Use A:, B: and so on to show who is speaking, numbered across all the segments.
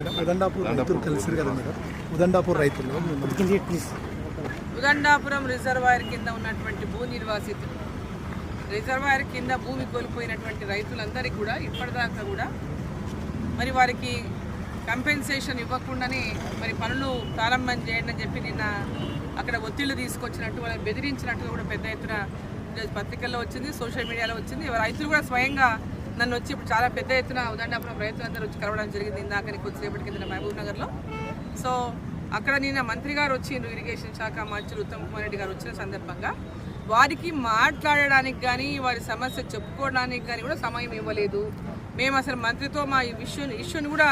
A: Madam Udandapur రైతులు కలిసిరు కదా madam? Udandapur రైతులు.
B: ఉదండాపురం రిజర్వాయర్ కింద ఉన్నటువంటి భూ నిర్వాసితులు. రిజర్వాయర్ కింద భూమి కోల్పోయినటువంటి రైతులందరికీ కూడా ఇప్పటిదాకా కూడా మరి వారికి కంపెన్సేషన్ ఇవ్వకుండానే మరి పనులు ప్రారంభం చేయండి అని చెప్పి నిన్న అక్కడ ఒత్తిళ్ళు తీసుకొచ్చినట్టు వాళ్ళని బెదిరించినట్టు కూడా పెద్ద ఎత్తున పత్రికల్లో వచ్చింది సోషల్ మీడియాలో వచ్చింది. రైతులు కూడా స్వయంగా నన్ను వచ్చి ఇప్పుడు చాలా పెద్ద ఎత్తున ఉదండాపురం రైతులందరూ వచ్చి కలవడం జరిగింది. ఇందాక కొద్దిసేపటి కింద మహబూబ్ నగర్లో. సో అక్కడ నిన్న మంత్రి గారు వచ్చిండ్రు ఇరిగేషన్ శాఖ మంత్రులు ఉత్తమ్ కుమార్ రెడ్డి గారు వచ్చిన సందర్భంగా. వారికి మాట్లాడడానికి కానీ వారి సమస్య చెప్పుకోవడానికి కానీ కూడా సమయం ఇవ్వలేదు. మేము అసలు మంత్రితో మా ఈ ఇష్యూని ఇష్యూని కూడా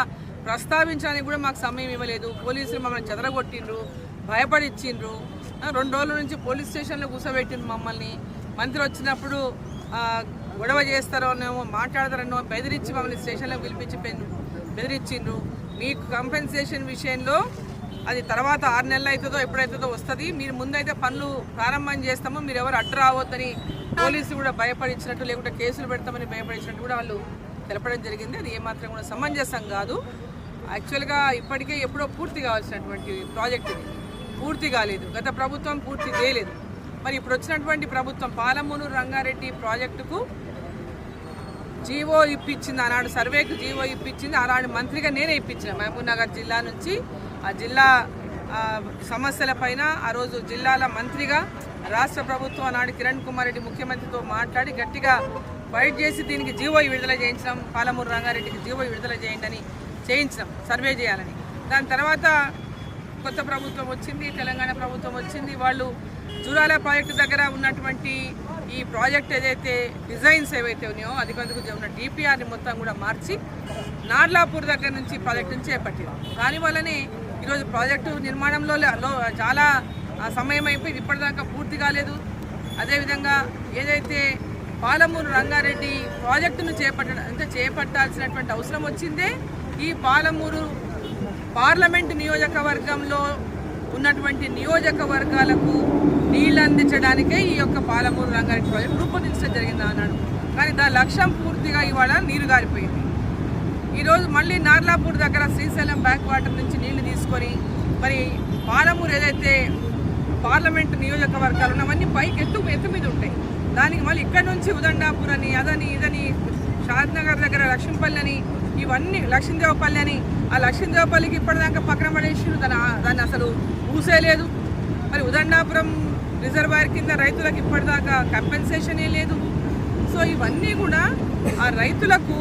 B: ప్రస్తావించడానికి కూడా మాకు సమయం ఇవ్వలేదు. పోలీసులు మమ్మల్ని చెదరగొట్టిండ్రు భయపడిచ్చిండ్రు. రెండు రోజుల నుంచి పోలీస్ స్టేషన్లో కూర్చోబెట్టిండ్రు మమ్మల్ని. మంత్రి వచ్చినప్పుడు గొడవ చేస్తారోనేమో మాట్లాడతారనో బెదిరించి మమ్మల్ని స్టేషన్లో పిలిపించి బెదిరించిండ్రు. మీకు కంపెన్సేషన్ విషయంలో అది తర్వాత ఆరు నెలలు అవుతుందో ఎప్పుడైతుందో వస్తుంది. మీరు ముందైతే పనులు ప్రారంభం చేస్తామో. మీరు ఎవరు అడ్డు రావద్దని పోలీసులు కూడా భయపడించినట్టు లేకుంటే కేసులు పెడతామని భయపడించినట్టు కూడా వాళ్ళు తెలపడం జరిగింది. అది ఏమాత్రం కూడా సమంజసం కాదు. యాక్చువల్గా ఇప్పటికే ఎప్పుడో పూర్తి కావాల్సినటువంటి ప్రాజెక్ట్ పూర్తి కాలేదు. గత ప్రభుత్వం పూర్తి చేయలేదు. మరి ఇప్పుడు వచ్చినటువంటి ప్రభుత్వం పాలమూరు రంగారెడ్డి ప్రాజెక్టుకు జీవో ఇప్పించింది ఆనాడు సర్వేకు జీవో ఇప్పించింది ఆనాడు మంత్రిగా నేనే ఇప్పించిన. మహబూబ్నగర్ జిల్లా నుంచి ఆ జిల్లా సమస్యల సమస్యలపైన ఆ రోజు జిల్లాల మంత్రిగా రాష్ట్ర ప్రభుత్వం ఆనాడు కిరణ్ కుమార్ రెడ్డి ముఖ్యమంత్రితో మాట్లాడి గట్టిగా ఫైట్ చేసి దీనికి జీవో విడుదల చేయించడం పాలమూరు రంగారెడ్డికి జీవో విడుదల చేయండి అని చేయించడం సర్వే చేయాలని. దాని తర్వాత కొత్త ప్రభుత్వం వచ్చింది తెలంగాణ ప్రభుత్వం వచ్చింది. వాళ్ళు జూరాల ప్రాజెక్టు దగ్గర ఉన్నటువంటి ఈ ప్రాజెక్ట్ ఏదైతే డిజైన్స్ ఏవైతే ఉన్నాయో అది కొందుకు ఉన్న డిపిఆర్ని మొత్తం కూడా మార్చి నార్లాపూర్ దగ్గర నుంచి ప్రాజెక్టును చేపట్టింది. దానివల్లనే ఈరోజు ప్రాజెక్టు నిర్మాణంలో చాలా ఆ, సమయం అయిపోయింది. ఇప్పటిదాకా పూర్తి కాలేదు. అదేవిధంగా ఏదైతే పాలమూరు రంగారెడ్డి ప్రాజెక్టును చేపట్టడం అంటే చేపట్టాల్సినటువంటి అవసరం వచ్చిందే ఈ పాలమూరు పార్లమెంటు నియోజకవర్గంలో ఉన్నటువంటి నియోజకవర్గాలకు నీళ్ళు అందించడానికే ఈ యొక్క పాలమూరు రంగారెడ్డి ప్రాజెక్ట్ రూపొందించడం జరిగింది అన్నాడు. కానీ దాని లక్ష్యం పూర్తిగా ఇవాళ నీరు గారిపోయింది. ఈరోజు మళ్ళీ నార్లాపూర్ దగ్గర శ్రీశైలం బ్యాక్ వాటర్ నుంచి నీళ్ళు తీసుకొని మరి పాలమూరు ఏదైతే పార్లమెంటు నియోజకవర్గాలు ఉన్నవన్నీ పైకి ఎత్తు ఎత్తు మీద ఉంటాయి. దానికి మళ్ళీ ఇక్కడ నుంచి ఉదండాపూర్ అని అదని ఇదని షాద్నగర్ దగ్గర లక్ష్మీపల్లి అని ఇవన్నీ లక్ష్మీదేవపల్లి అని. ఆ లక్ష్మీదేవపల్లికి ఇప్పటిదాకా పక్కన పడేసి దాని దాన్ని అసలు ఊసేలేదు. మరి ఉదండాపురం రిజర్వాయర్ కింద రైతులకు ఇప్పటిదాకా కంపెన్సేషన్ ఏ లేదు. సో ఇవన్నీ కూడా ఆ రైతులకు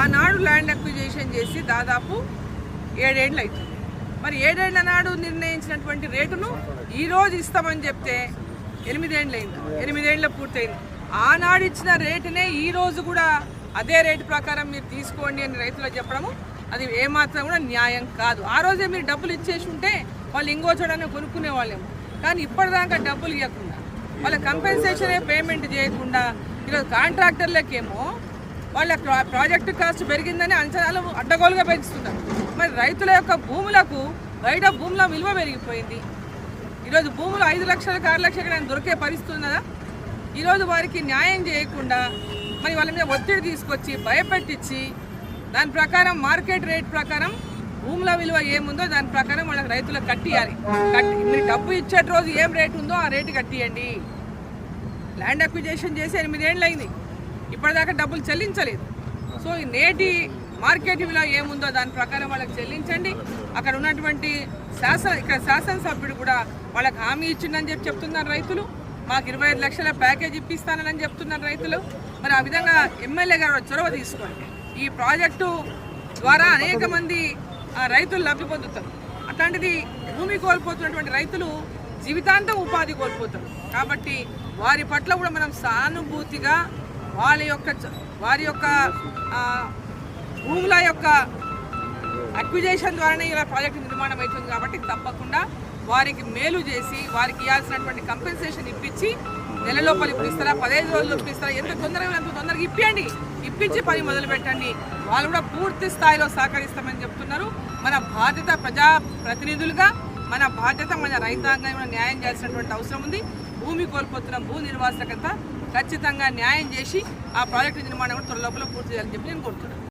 B: ఆనాడు ల్యాండ్ అక్విజేషన్ చేసి దాదాపు ఏడేళ్ళు అవుతుంది మరి ఏడేళ్ళ నాడు నిర్ణయించినటువంటి రేటును ఈ రోజు ఇస్తామని చెప్తే ఎనిమిదేండ్లు అయింది ఎనిమిదేండ్ల పూర్తయింది. ఆనాడు ఇచ్చిన రేటునే ఈ రోజు కూడా అదే రేటు ప్రకారం మీరు తీసుకోండి అని రైతులకు చెప్పడము అది ఏమాత్రం కూడా న్యాయం కాదు. ఆ రోజే మీరు డబ్బులు ఇచ్చేసి ఉంటే వాళ్ళు ఇంకో చోటనే కొనుక్కునే వాళ్ళేమో. కానీ ఇప్పటిదాకా డబ్బులు ఇవ్వకుండా వాళ్ళ కంపెన్సేషనే పేమెంట్ చేయకుండా ఈరోజు కాంట్రాక్టర్లకేమో వాళ్ళ ప్రాజెక్టు కాస్ట్ పెరిగిందని అంచనాలు అడ్డగోలుగా పెంచుతున్నారు. మరి రైతుల యొక్క భూములకు బయట భూముల విలువ పెరిగిపోయింది. ఈరోజు భూములు ఐదు లక్షలకు ఆరు లక్షలకు దొరికే పరిస్థితి ఉన్నదా? ఈరోజు వారికి న్యాయం చేయకుండా మరి వాళ్ళ మీద ఒత్తిడి తీసుకొచ్చి భయపెట్టించి దాని ప్రకారం మార్కెట్ రేట్ ప్రకారం భూముల విలువ ఏముందో దాని ప్రకారం వాళ్ళకి రైతులకు కట్టియాలి. కట్టి మీరు డబ్బు ఇచ్చే రోజు ఏం రేటు ఉందో ఆ రేటు కట్టియండి. ల్యాండ్ అక్విజేషన్ చేసి ఎనిమిదేళ్ళు అయింది ఇప్పటిదాకా డబ్బులు చెల్లించలేదు. సో ఈ నేటి మార్కెట్ విలువ ఏముందో దాని ప్రకారం వాళ్ళకి చెల్లించండి. అక్కడ ఉన్నటువంటి శాసన ఇక్కడ శాసనసభ్యుడు కూడా వాళ్ళకి హామీ ఇచ్చిందని చెప్పి చెప్తున్నారు రైతులు. మాకు ఇరవై ఐదు లక్షల ప్యాకేజ్ ఇప్పిస్తానని చెప్తున్నారు రైతులు. మరి ఆ విధంగా ఎమ్మెల్యే గారు చొరవ తీసుకోండి. ఈ ప్రాజెక్టు ద్వారా అనేక మంది రైతులు లబ్ధి పొందుతారు. అట్లాంటిది భూమి కోల్పోతున్నటువంటి రైతులు జీవితాంతం ఉపాధి కోల్పోతారు. కాబట్టి వారి పట్ల కూడా మనం సానుభూతిగా వాళ్ళ యొక్క వారి యొక్క భూముల యొక్క అక్విజేషన్ ద్వారానే ఇలా ప్రాజెక్టు నిర్మాణం అవుతుంది కాబట్టి తప్పకుండా వారికి మేలు చేసి వారికి ఇవ్వాల్సినటువంటి కంపెన్సేషన్ ఇప్పించి నెల లోపల ఇప్పుడు ఇస్తారా పదహైదు రోజులు ఇప్పిస్తారా ఎంత తొందరగా ఎంత తొందరగా ఇప్పియండి. ఇప్పించి పని మొదలు పెట్టండి. వాళ్ళు కూడా పూర్తి స్థాయిలో సహకరిస్తామని చెప్తున్నారు. మన బాధ్యత ప్రజా ప్రతినిధులుగా మన బాధ్యత మన రైతాంగం న్యాయం చేయాల్సినటువంటి అవసరం ఉంది. భూమి కోల్పోతున్న భూ నిర్వాసకత ఖచ్చితంగా న్యాయం చేసి ఆ ప్రాజెక్టు నిర్మాణం కూడా త్వరలోపల పూర్తి చేయాలని చెప్పి నేను కోరుతున్నాను.